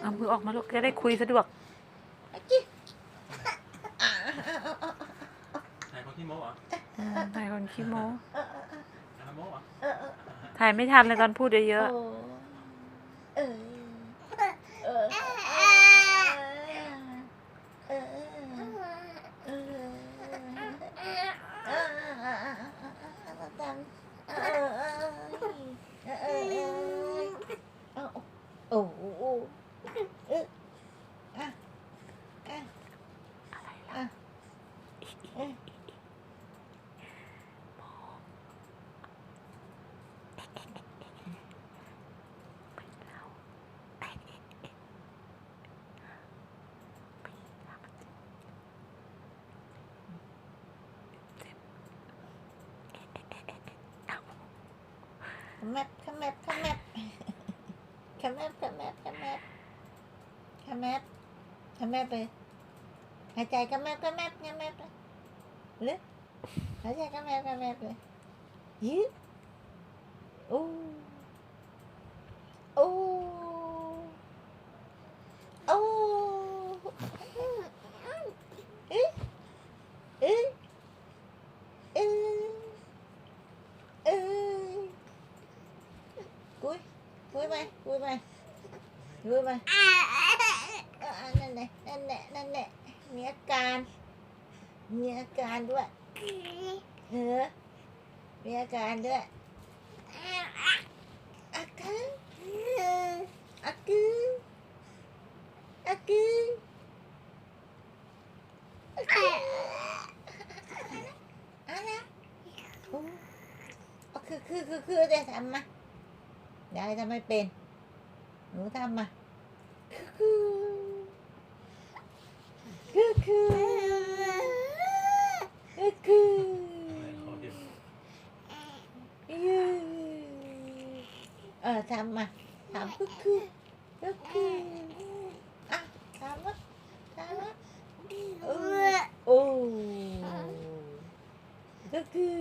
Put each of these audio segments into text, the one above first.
เอามือออกมาลูกจะได้คุยสะดวกถ่ายคนขี้โม้อะอถ่ายคนขี้โม้ถ่ายไม่ทันเลยตอนพูดเยอะๆ ขมับขมับขมับขมับขมับขมับขมับขมับไปหายใจขมับขมับขมับไปเลยหายใจขมับขมับเลยยืด u u u ê ê ê ê cúi cúi bay cúi bay cúi bay à, à, à, à nè nè nè nè nè nè. Nhẹ can nhẹ can ด้วยเออมีอาการด้วย อาการอากืออากืออากืออะไรโอ้เอาคือคือคือคือได้ทำมายายทำไม่เป็น หนูทำมาคือคือคือคือคือ อะไรขอเดี๋ยว ยืเออทำมาทำคือคือคือคืออะทำวะทำวะโอ้โอ้คือคือ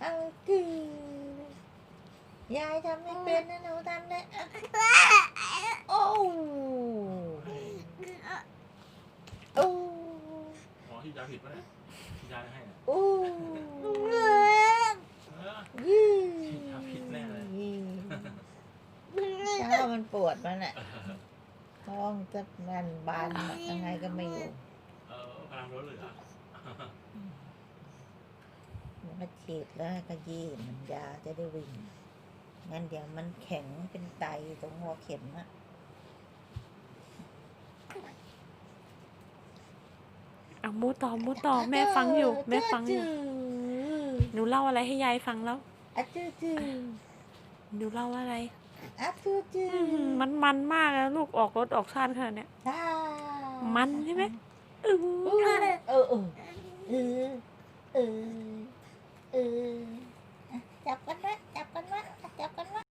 เอาคือยายทำไม่เป็นนะหนูทำได้อะโอ้โอ้อ๋อที่ยาผิดปะเนี่ยที่ยาให้เนี่ยโอ้เออ ยื ฉีดยาพิษแน่เลย เช้ามันป วดมันอะท้องจะมันบานยังไงก็ไม่อยู่เออพลังรถเหลือมันมาฉีดแล้วให้ก็ยี้มันยาจะได้วิ่งงั้นเดี๋ยวมันแข็งเป็นไตตรงหัวเข็มอะเอามูต่อมูต่อแม่ฟังอยู่ แม่ฟังอยู่หนูเล่าอะไรให้ยายฟังแล้วอะจื้อจื้อหนูเล่าอะไรอะ จื้อจื้ออืมมันมันมากแล้วลูกออกรถออกชาติขนาดเนี้ยอ่ามันใช่ไหมอื้อเออเออเออเออเอออะจับกันไว้